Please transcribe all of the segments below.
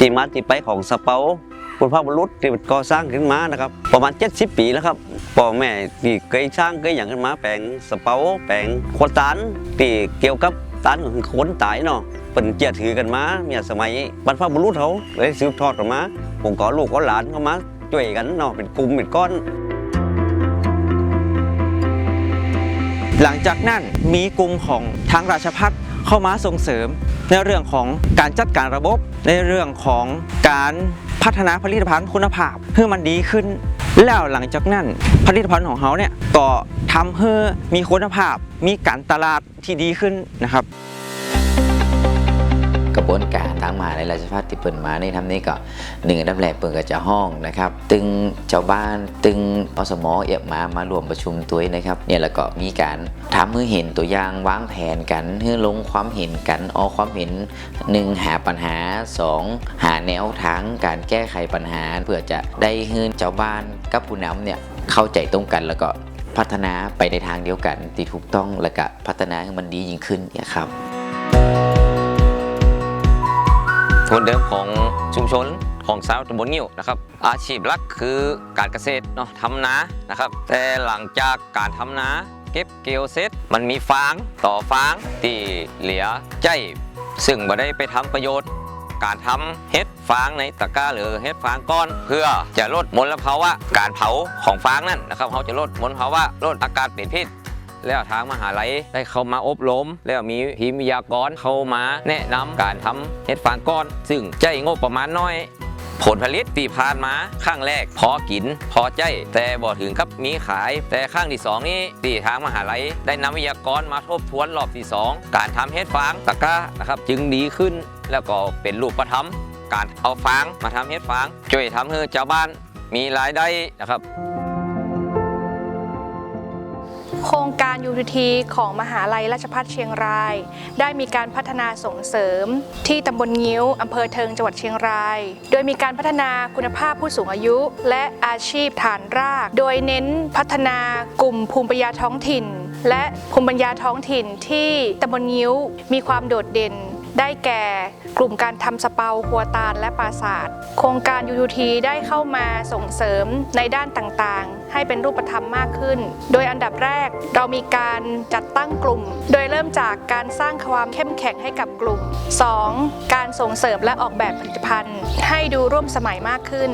ตีมาตีไปของสเปาคุณพระบุรุษที่ก่อสร้างขึ้นมานะครับ ประมาณ 70 ปีแล้วครับพ่อแม่ที่เคยสร้างเคยอย่างขึ้นมาแปลงสเปาแปลงขวดตานที่เกี่ยวกับตานของคนตายเนาะเป็นเจียถือกันมาเมียสมัยบรรพบุรุษเขาเลยสืบทอดกันมาผมก็ลูกก็หลานเข้ามาช่วยกันเนาะเป็นกลุ่มเป็นก้อนหลังจากนั้นมีกลุ่มของทางราชพัฒเข้ามาส่งเสริม ในเรื่องของการจัดการระบบ ในเรื่องของการพัฒนาผลิตภัณฑ์คุณภาพเพื่อมันดีขึ้น แล้วหลังจากนั้นผลิตภัณฑ์ของเขาเนี่ยก็ทำให้มีคุณภาพมีการตลาดที่ดีขึ้นนะครับ บวนการทางมหาในราชพัฒที่เปิดมาในทำนี้ก็หนึ่งอันดับแรกเปิดก็จะห้องนะครับตึงชาวบ้านตึงอสมอเอียบมามารวมประชุมตัวนะครับเนี่ยแล้วก็มีการทำให้เห็นตัวอย่างวางแผนกันให้ลงความเห็นกันออกความเห็นหนึ่งหาปัญหาสองหาแนวทางการแก้ไขปัญหา เพื่อจะได้ให้ชาวบ้านกับผู้นำเนี่ยเข้าใจตรงกันแล้วก็พัฒนาไปในทางเดียวกันที่ถูกต้องแล้วก็พัฒนาให้มันดียิ่งขึ้นนี่ยครับ คนเดิมของชุมชนของชาวตำบลงิ้วนะครับ อาชีพหลักคือการเกษตรเนาะทำนานะครับ แต่หลังจากการทำนาเก็บเกี่ยวเสร็จมันมีฟางต่อฟางที่เหลือใจซึ่งบ่ได้ไปทำประโยชน์ การทำเฮ็ดฟางในตะกร้าหรือเฮ็ดฟางก้อน เพื่อจะลดมลภาวะการเผาของฟางนั่นนะครับเขาจะลดมลภาวะลดอากาศเป็นพิษ แล้วทางมหาลัยได้เข้ามาอบรมแล้วมีทีมวิทยากรเข้ามาแนะนำการทำเห็ดฟางก้อน ซึ่งใจงบประมาณน้อย ผลผลิตตีผ่านมาข้างแรก พอกิน พอใจ แต่บ่ถึงกับมีขาย แต่ข้างที่สองนี้ตีทางมหาลัยได้นำวิทยากรมาทบทวนรอบที่สองการทำเห็ดฟางตะกร้านะครับจึงดีขึ้นแล้วก็เป็นรูปธรรมการเอาฟางมาทำเห็ดฟางช่วยทำให้ชาวบ้านมีรายได้นะครับ โครงการ UTT ของมหาลัยราชภัฏเชียงราย ได้มีการพัฒนาส่งเสริม ที่ตำบลงิ้วอำเภอเทิงจังหวัดเชียงราย โดยมีการพัฒนาคุณภาพผู้สูงอายุ และอาชีพฐานราก โดยเน้นพัฒนากลุ่มภูมิปัญญาท้องถิ่น และภูมิปัญญาท้องถิ่นที่ตำบลงิ้วมีความโดดเด่นได้แก่กลุ่มการทำสเปาหัวตาลและปราศาสตร์โครงการ UUT ได้เข้ามาส่งเสริมในด้านต่างๆให้เป็นรูปธรรมมากขึ้น โดยอันดับแรกเรามีการจัดตั้งกลุ่ม โดยเริ่มจากการสร้างความเข้มแข็งให้กับกลุ่ม 2. การส่งเสริมและออกแบบผลิตภัณฑ์ ให้ดูร่วมสมัยมากขึ้น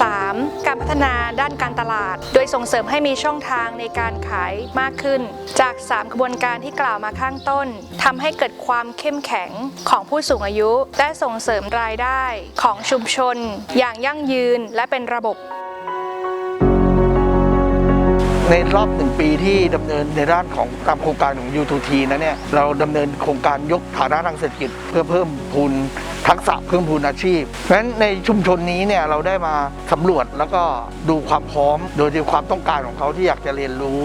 3. การพัฒนาด้านการตลาด โดยส่งเสริมให้มีช่องทางในการขายมากขึ้น จาก 3 กระบวนการที่กล่าวมาข้างต้นทำให้เกิดความเข้มแข็งของผู้สูงอายุ และส่งเสริมรายได้ของชุมชน อย่างยั่งยืนและเป็นระบบ ในรอบหนึ่งปีที่ดำเนินในด้านของตามโครงการของ U2T นั้นเนี่ยเราดำเนินโครงการยกฐานะทางเศรษฐกิจ เพื่อเพิ่มทุน ทักษะเพิ่มพูนอาชีพ เพราะฉะนั้นในชุมชนนี้เนี่ยเราได้มาสำรวจแล้วก็ดูความพร้อม โดยที่ความต้องการของเขาที่อยากจะเรียนรู้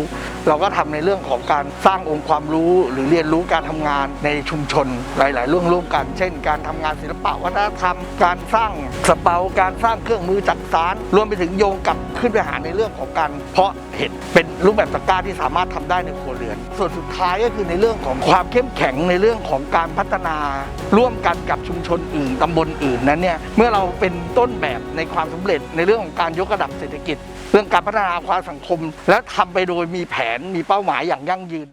เราก็ทำในเรื่องของการสร้างองค์ความรู้หรือเรียนรู้การทำงานในชุมชนหลายๆเรื่องร่วมกัน เช่น การทำงานศิลปะวัฒนธรรม การสร้างสเปาการสร้างเครื่องมือจักสารรวมไปถึงโยงกลับขึ้นไปหาในเรื่องของการเพาะเห็ดเป็นรูปแบบตะกร้าที่สามารถทำได้ในครัวเรือน ส่วนสุดท้ายก็คือในเรื่องของความเข้มแข็งในเรื่องของการพัฒนาร่วมกันกับชุมชนอื่นตำบลอื่นนั้นเนี่ยเมื่อเราเป็นต้นแบบในความสำเร็จในเรื่องของการยกระดับเศรษฐกิจ เรื่องการพัฒนาความสังคม และทำไปโดยมีแผนมีเป้าหมายอย่างยั่งยืน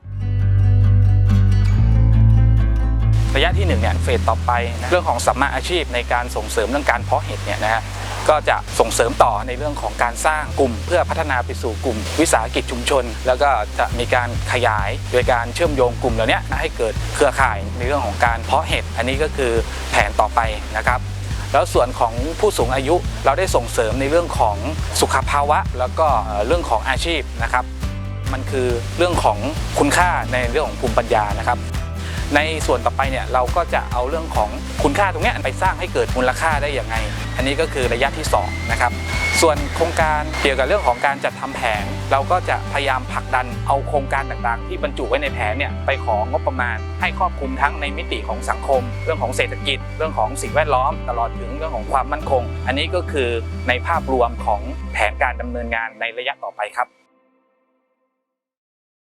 ระยะที่1เนี่ยเฟสต่อไปนะเรื่องของสัมมาอาชีพในการส่งเสริมเรื่องการเพาะเห็ดเนี่ยนะฮะก็จะส่งเสริมต่อในเรื่องของการสร้างกลุ่ม เพื่อพัฒนาไปสู่กลุ่ม วิสาหกิจชุมชน แล้วก็จะมีการขยายโดยการเชื่อมโยงกลุ่มเหล่านี้ให้เกิดเครือข่ายในเรื่องของการเพาะเห็ดอันนี้ก็คือแผนต่อไปนะครับแล้วส่วนของผู้สูงอายุเราได้ส่งเสริมในเรื่องของสุขภาวะ แล้วก็เอ่อเรื่องของอาชีพนะครับ มันคือเรื่องของคุณค่าในเรื่องของภูมิปัญญานะครับ ในส่วนต่อไปเนี่ยเราก็จะเอาเรื่องของคุณค่าตรงนี้ไปสร้างให้เกิดมูลค่าได้อย่างไง อันนี้ก็คือระยะที่2นะครับส่วนโครงการเกี่ยวกับเรื่องของการจัดทำแผน เราก็จะพยายามผลักดันเอาโครงการต่างๆ ที่บรรจุไว้ในแผนเนี่ยไปของงบประมาณ ให้ครอบคลุมทั้งในมิติของสังคม เรื่องของเศรษฐกิจ เรื่องของสิ่งแวดล้อม ตลอดถึงเรื่องของความมั่นคง อันนี้ก็คือในภาพรวมของแผนการดำเนินงานในระยะต่อไปครับ